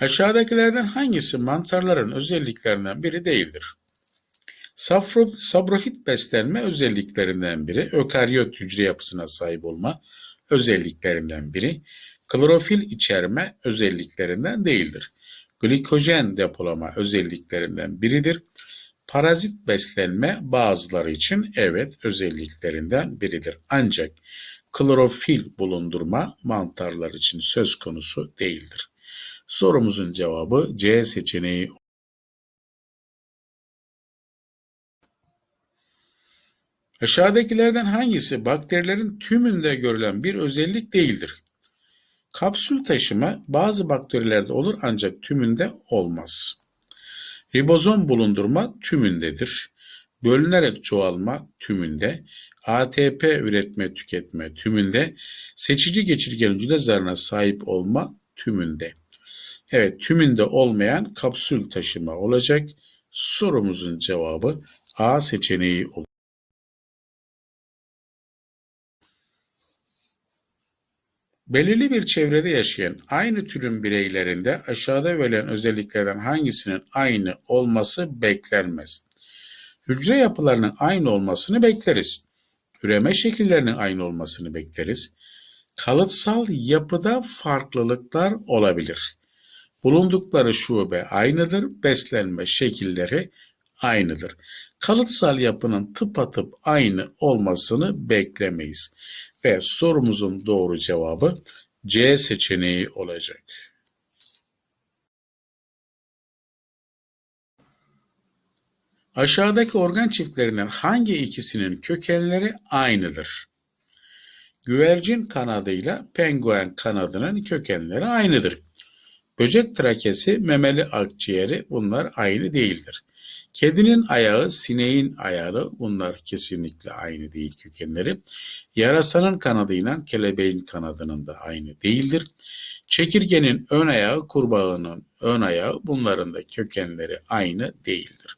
Aşağıdakilerden hangisi mantarların özelliklerinden biri değildir? Safro, sabrofit beslenme özelliklerinden biri, ökaryot hücre yapısına sahip olma özelliklerinden biri, klorofil içerme özelliklerinden değildir. Glikojen depolama özelliklerinden biridir. Parazit beslenme bazıları için evet özelliklerinden biridir. Ancak klorofil bulundurma mantarlar için söz konusu değildir. Sorumuzun cevabı C seçeneği. Aşağıdakilerden hangisi bakterilerin tümünde görülen bir özellik değildir? Kapsül taşıma bazı bakterilerde olur ancak tümünde olmaz. Ribozom bulundurma tümündedir. Bölünerek çoğalma tümünde, ATP üretme tüketme tümünde, seçici geçirgen hücre zarına sahip olma tümünde. Evet, tümünde olmayan kapsül taşıma olacak. Sorumuzun cevabı A seçeneği olur. Belirli bir çevrede yaşayan aynı türün bireylerinde aşağıda verilen özelliklerden hangisinin aynı olması beklenmez? Hücre yapılarının aynı olmasını bekleriz. Üreme şekillerinin aynı olmasını bekleriz. Kalıtsal yapıda farklılıklar olabilir. Bulundukları şube aynıdır, beslenme şekilleri aynıdır. Kalıtsal yapının tıpatıp aynı olmasını beklemeyiz. Ve sorumuzun doğru cevabı C seçeneği olacak. Aşağıdaki organ çiftlerinden hangi ikisinin kökenleri aynıdır? Güvercin kanadıyla penguen kanadının kökenleri aynıdır. Böcek trakesi, memeli akciğeri bunlar aynı değildir. Kedinin ayağı, sineğin ayağı bunlar kesinlikle aynı değil kökenleri. Yarasanın kanadıyla kelebeğin kanadının da aynı değildir. Çekirgenin ön ayağı, kurbağanın ön ayağı bunların da kökenleri aynı değildir.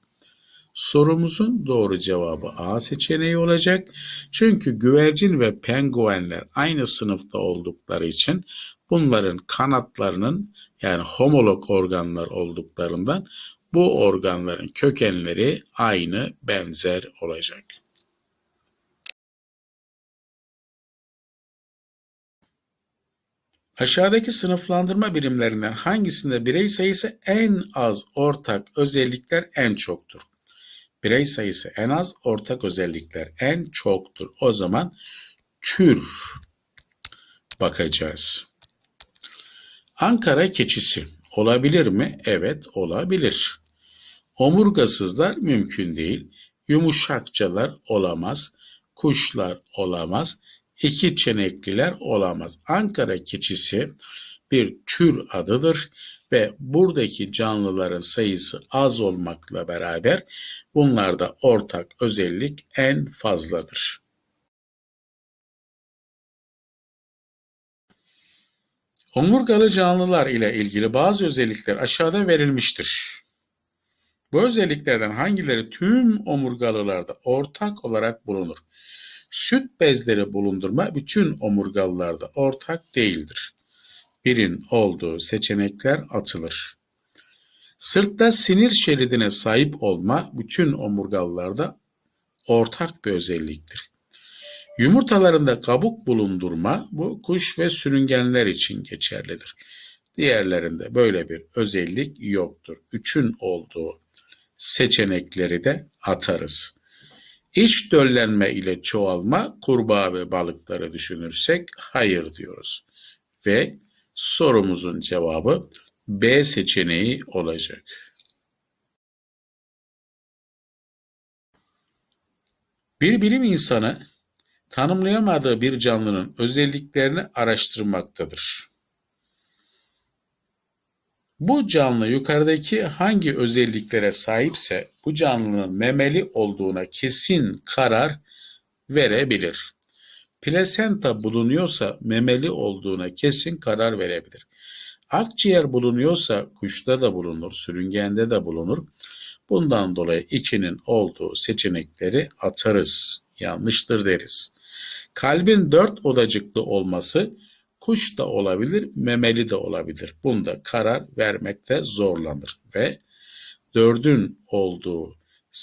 Sorumuzun doğru cevabı A seçeneği olacak. Çünkü güvercin ve penguenler aynı sınıfta oldukları için bunların kanatlarının yani homolog organlar olduklarından bu organların kökenleri aynı benzer olacak. Aşağıdaki sınıflandırma birimlerinden hangisinde birey sayısı en az, ortak özellikler en çoktur? Birey sayısı en az, ortak özellikler en çoktur. O zaman tür bakacağız. Ankara keçisi olabilir mi? Evet olabilir. Omurgasızlar mümkün değil. Yumuşakçalar olamaz. Kuşlar olamaz. İki çenekliler olamaz. Ankara keçisi bir tür adıdır ve buradaki canlıların sayısı az olmakla beraber bunlarda ortak özellik en fazladır. Omurgalı canlılar ile ilgili bazı özellikler aşağıda verilmiştir. Bu özelliklerden hangileri tüm omurgalılarda ortak olarak bulunur? Süt bezleri bulundurma bütün omurgalılarda ortak değildir. Birin olduğu seçenekler atılır. Sırtta sinir şeridine sahip olma bütün omurgalılarda ortak bir özelliktir. Yumurtalarında kabuk bulundurma bu kuş ve sürüngenler için geçerlidir. Diğerlerinde böyle bir özellik yoktur. Üçün olduğu seçenekleri de atarız. İç döllenme ile çoğalma kurbağa ve balıkları düşünürsek hayır diyoruz. Ve sorumuzun cevabı B seçeneği olacak. Bir bilim insanı tanımlayamadığı bir canlının özelliklerini araştırmaktadır. Bu canlı yukarıdaki hangi özelliklere sahipse bu canlının memeli olduğuna kesin karar verebilir. Plasenta bulunuyorsa memeli olduğuna kesin karar verebilir. Akciğer bulunuyorsa kuşta da bulunur, sürüngende de bulunur. Bundan dolayı ikinin olduğu seçenekleri atarız. Yanlıştır deriz. Kalbin dört odacıklı olması kuş da olabilir, memeli de olabilir. Bunda karar vermekte zorlanır ve dördün olduğu,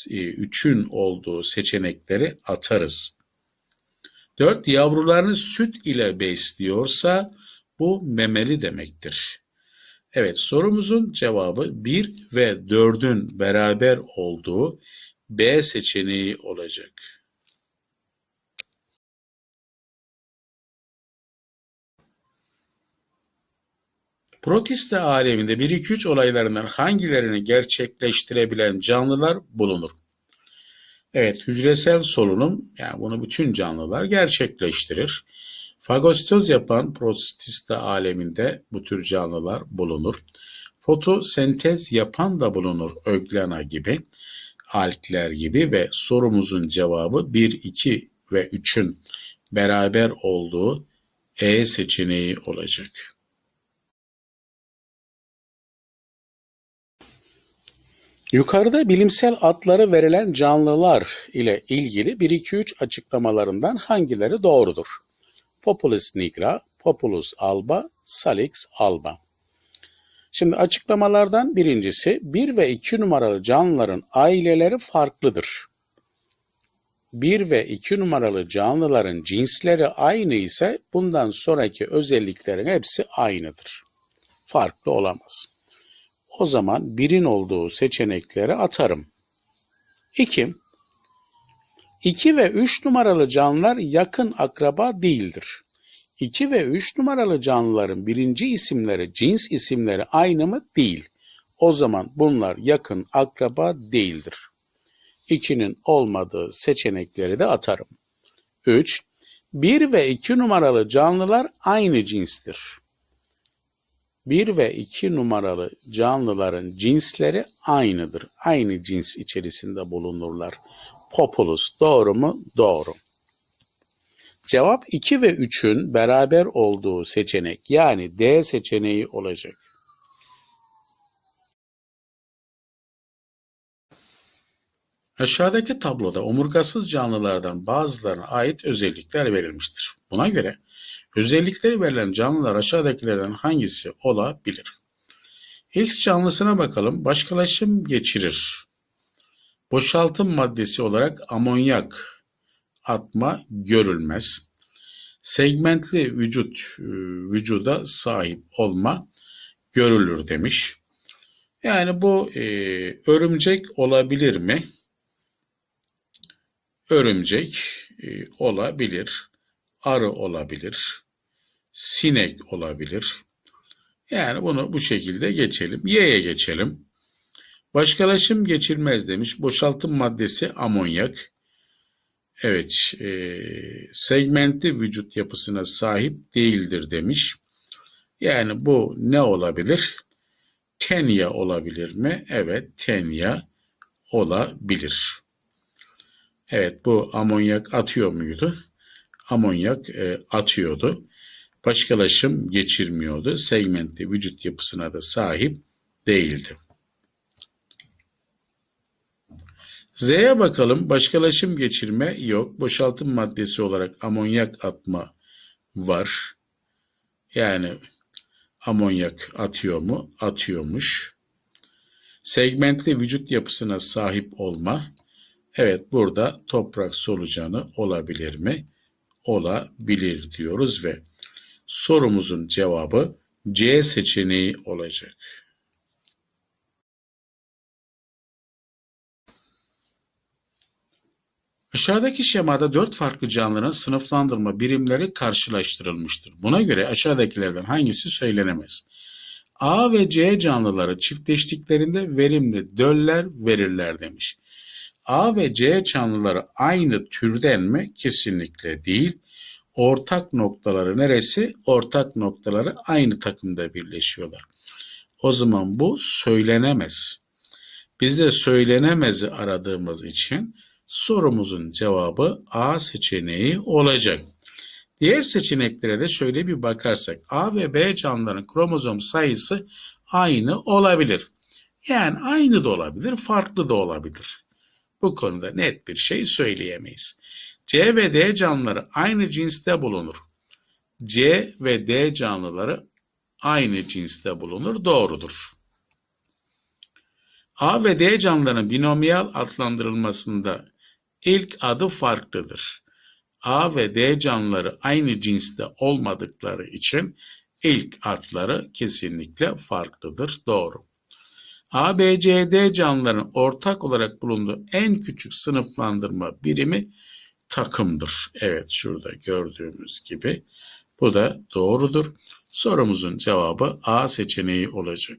e, üçün olduğu seçenekleri atarız. 4. Yavrularını süt ile besliyorsa bu memeli demektir. Evet sorumuzun cevabı 1 ve 4'ün beraber olduğu B seçeneği olacak. Protiste aleminde 1-2-3 olaylarından hangilerini gerçekleştirebilen canlılar bulunur? Evet, hücresel solunum, yani bunu bütün canlılar gerçekleştirir. Fagositoz yapan protiste aleminde bu tür canlılar bulunur. Fotosentez yapan da bulunur öglena gibi, alkler gibi ve sorumuzun cevabı 1, 2 ve 3'ün beraber olduğu E seçeneği olacak. Yukarıda bilimsel adları verilen canlılar ile ilgili 1-2-3 açıklamalarından hangileri doğrudur? Populus nigra, Populus alba, Salix alba. Şimdi açıklamalardan birincisi 1 ve 2 numaralı canlıların aileleri farklıdır. 1 ve 2 numaralı canlıların cinsleri aynı ise bundan sonraki özelliklerin hepsi aynıdır. Farklı olamaz. O zaman birin olduğu seçenekleri atarım. 2. 2 ve 3 numaralı canlılar yakın akraba değildir. 2 ve 3 numaralı canlıların birinci isimleri, cins isimleri aynı mı? Değil. O zaman bunlar yakın akraba değildir. 2'nin olmadığı seçenekleri de atarım. 3. 1 ve 2 numaralı canlılar aynı cinstir. 1 ve 2 numaralı canlıların cinsleri aynıdır. Aynı cins içerisinde bulunurlar. Populus doğru mu? Doğru. Cevap 2 ve 3'ün beraber olduğu seçenek yani D seçeneği olacak. Aşağıdaki tabloda omurgasız canlılardan bazılarına ait özellikler verilmiştir. Buna göre özellikleri verilen canlılar aşağıdakilerden hangisi olabilir? X canlısına bakalım. Başkalaşım geçirir. Boşaltım maddesi olarak amonyak atma görülmez. Segmentli vücut e, vücuda sahip olma görülür demiş. Yani bu e, örümcek olabilir mi? Örümcek e, olabilir. Arı olabilir. Sinek olabilir. Yani bunu bu şekilde geçelim. Y'ye geçelim. Başkalaşım geçirmez demiş. Boşaltım maddesi amonyak. Evet, e, segmentli vücut yapısına sahip değildir demiş. Yani bu ne olabilir? Tenya olabilir mi? Evet, tenya olabilir. Evet, bu amonyak atıyor muydu? Amonyak e, atıyordu. Başkalaşım geçirmiyordu. Segmentli vücut yapısına da sahip değildi. Z'ye bakalım. Başkalaşım geçirme yok. Boşaltım maddesi olarak amonyak atma var. Yani amonyak atıyor mu? Atıyormuş. Segmentli vücut yapısına sahip olma. Evet burada toprak solucanı olabilir mi? Olabilir diyoruz ve sorumuzun cevabı C seçeneği olacak. Aşağıdaki şemada dört farklı canlının sınıflandırma birimleri karşılaştırılmıştır. Buna göre aşağıdakilerden hangisi söylenemez? A ve C canlıları çiftleştiklerinde verimli döller verirler demiş. A ve C canlıları aynı türden mi? Kesinlikle değil. Ortak noktaları neresi? Ortak noktaları aynı takımda birleşiyorlar. O zaman bu söylenemez. Biz de söylenemezi aradığımız için sorumuzun cevabı A seçeneği olacak. Diğer seçeneklere de şöyle bir bakarsak A ve B canlıların kromozom sayısı aynı olabilir. Yani aynı da olabilir, farklı da olabilir. Bu konuda net bir şey söyleyemeyiz. C ve D canlıları aynı cinste bulunur. C ve D canlıları aynı cinste bulunur. Doğrudur. A ve D canlıların binomiyal adlandırılmasında ilk adı farklıdır. A ve D canlıları aynı cinste olmadıkları için ilk adları kesinlikle farklıdır. Doğru. A, B, C, D canlıların ortak olarak bulunduğu en küçük sınıflandırma birimi takımdır. Evet şurada gördüğümüz gibi bu da doğrudur. Sorumuzun cevabı A seçeneği olacak.